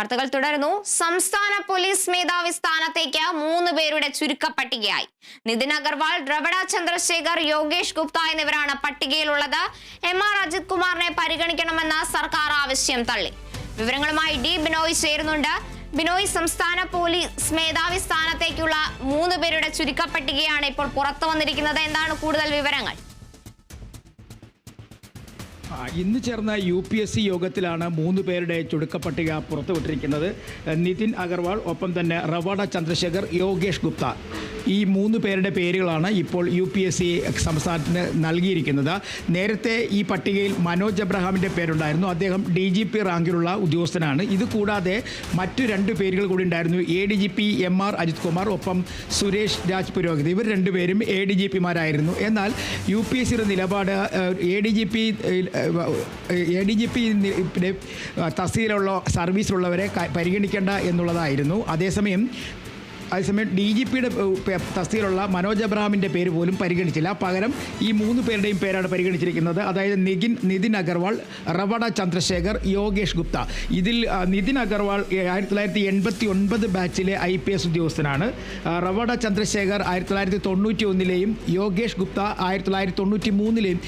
വാർത്തകൾ തുടരുന്നു. സംസ്ഥാന പോലീസ് മേധാവി സ്ഥാനത്തേക്ക് മൂന്ന് പേരുടെ ചുരുക്കപ്പട്ടികയായി നിതിൻ അഗർവാൾ ദ്രവിഡ ചന്ദ്രശേഖർ യോഗേഷ് ഗുപ്ത എന്നിവരാണ് പട്ടികയിലുള്ളത്. എം ആർ അജിത് കുമാറിനെ പരിഗണിക്കണമെന്ന സർക്കാർ ആവശ്യം തള്ളി. വിവരങ്ങളുമായി ഡി ബിനോയ് ചേരുന്നുണ്ട്. ബിനോയ് സംസ്ഥാന പോലീസ് മേധാവി സ്ഥാനത്തേക്കുള്ള മൂന്ന് പേരുടെ ചുരുക്ക ചുരുക്കപ്പട്ടികയാണ് ഇപ്പോൾ പുറത്തു വന്നിരിക്കുന്നത്. എന്താണ് കൂടുതൽ വിവരങ്ങൾ? ഇന്ന് ചേർന്ന യു പി എസ് സി യോഗത്തിലാണ് മൂന്ന് പേരുടെ ചുരുക്കപ്പട്ടിക പുറത്തുവിട്ടിരിക്കുന്നത്. നിതിൻ അഗർവാൾ ഒപ്പം തന്നെ റവാഡ ചന്ദ്രശേഖർ യോഗേഷ് ഗുപ്ത. ഈ മൂന്ന് പേരുടെ പേരുകളാണ് ഇപ്പോൾ യു പി എസ് സി സംസ്ഥാനത്തിന് നൽകിയിരിക്കുന്നത്. നേരത്തെ ഈ പട്ടികയിൽ മനോജ് അബ്രഹാമിന്റെ പേരുണ്ടായിരുന്നു. അദ്ദേഹം ഡി ജി പി റാങ്കിലുള്ള ഉദ്യോഗസ്ഥനാണ്. ഇത് കൂടാതെ മറ്റു രണ്ട് പേരുകൾ കൂടി ഉണ്ടായിരുന്നു. A D G P M R Ajith Kumar ഒപ്പം സുരേഷ് രാജ് പുരോഹിത്. ഇവർ രണ്ടുപേരും എ ഡി ജി പിമാരായിരുന്നു. എന്നാൽ യു പി എസ് സിയുടെ നിലപാട് A D G P A D G P തസ്തിയിലുള്ള സർവീസിലുള്ളവരെ പരിഗണിക്കേണ്ട എന്നുള്ളതായിരുന്നു. അതേസമയം അതേസമയം ഡി ജി പിയുടെ തസ്തിയിലുള്ള മനോജ് അബ്രഹാമിന്റെ പേര് പോലും പരിഗണിച്ചില്ല. പകരം ഈ മൂന്ന് പേരുടെയും പേരാണ് പരിഗണിച്ചിരിക്കുന്നത്. അതായത് നിഗിൻ നിതിൻ അഗർവാൾ റവട ചന്ദ്രശേഖർ യോഗേഷ് ഗുപ്ത. ഇതിൽ നിതിൻ അഗർവാൾ ആയിരത്തി തൊള്ളായിരത്തി എൺപത്തി ഒൻപത് ബാച്ചിലെ ഐ പി എസ് ഉദ്യോഗസ്ഥനാണ്. റവട ചന്ദ്രശേഖർ ആയിരത്തി തൊള്ളായിരത്തി തൊണ്ണൂറ്റി ഒന്നിലെയും യോഗേഷ് ഗുപ്ത ആയിരത്തി തൊള്ളായിരത്തി തൊണ്ണൂറ്റി മൂന്നിലെയും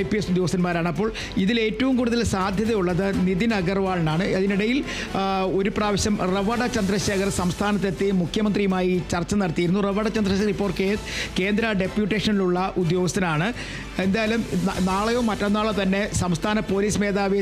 ഐ പി എസ് ഉദ്യോഗസ്ഥന്മാരാണ്. അപ്പോൾ ഇതിൽ ഏറ്റവും കൂടുതൽ സാധ്യതയുള്ളത് നിതിൻ അഗർവാളിനാണ്. അതിനിടയിൽ ഒരു പ്രാവശ്യം റവട ചന്ദ്രശേഖർ സംസ്ഥാനത്തെത്തി മുഖ്യമന്ത്രിയുമായി ചർച്ച നടത്തിയിരുന്നു റവട ചന്ദ്രശേഖർ ഇപ്പോൾ കേന്ദ്ര ഡെപ്യൂട്ടേഷനിലുള്ള ഉദ്യോഗസ്ഥനാണ്. എന്തായാലും നാളെയോ മറ്റന്നാളോ തന്നെ സംസ്ഥാന പോലീസ് മേധാവി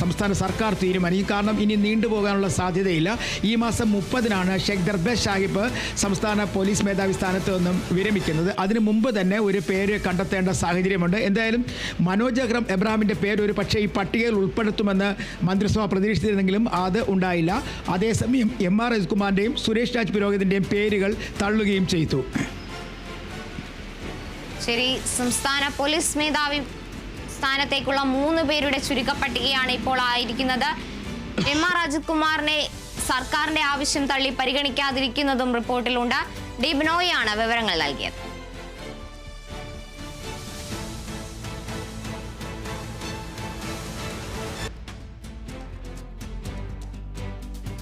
സംസ്ഥാന സർക്കാർ തീരുമാനിക്കും. കാരണം ഇനി നീണ്ടുപോകാനുള്ള സാധ്യതയില്ല. ഈ മാസം മുപ്പതിനാണ് ഷെയ്ഖ് ദർബേഷ് ഷാഹിബ് സംസ്ഥാന പോലീസ് മേധാവി സ്ഥാനത്ത് നിന്നും വിരമിക്കുന്നത്. അതിനു മുമ്പ് തന്നെ ഒരു പേര് കണ്ടെത്തേണ്ട സാഹചര്യമുണ്ട്. എന്തായാലും മനോജ് അഗ്രം എബ്രാഹിമിന്റെ പേര് ഒരു പക്ഷേ ഈ പട്ടികയിൽ ഉൾപ്പെടുത്തുമെന്ന് മന്ത്രിസഭ പ്രതീക്ഷിച്ചിരുന്നെങ്കിലും അത് ഉണ്ടായില്ല. അതേസമയം എം ആർ രജികുമാറിന്റെയും സുരേഷ് രാജ് പുരോഹിതിന്റെയും പേരുകൾ തള്ളുകയും ചെയ്തു. ശരി സംസ്ഥാന പോലീസ് മേധാവി സ്ഥാനത്തേക്കുള്ള മൂന്ന് പേരുടെ ചുരുക്കപ്പട്ടികയാണ് ഇപ്പോൾ ആയിരിക്കുന്നത്. എം ആർ അജിത് കുമാറിനെ സർക്കാരിന്റെ ആവശ്യം തള്ളി പരിഗണിക്കാതിരിക്കുന്നതും റിപ്പോർട്ടിലുണ്ട്. ഡി ബിനോയാണ് വിവരങ്ങൾ നൽകിയത്.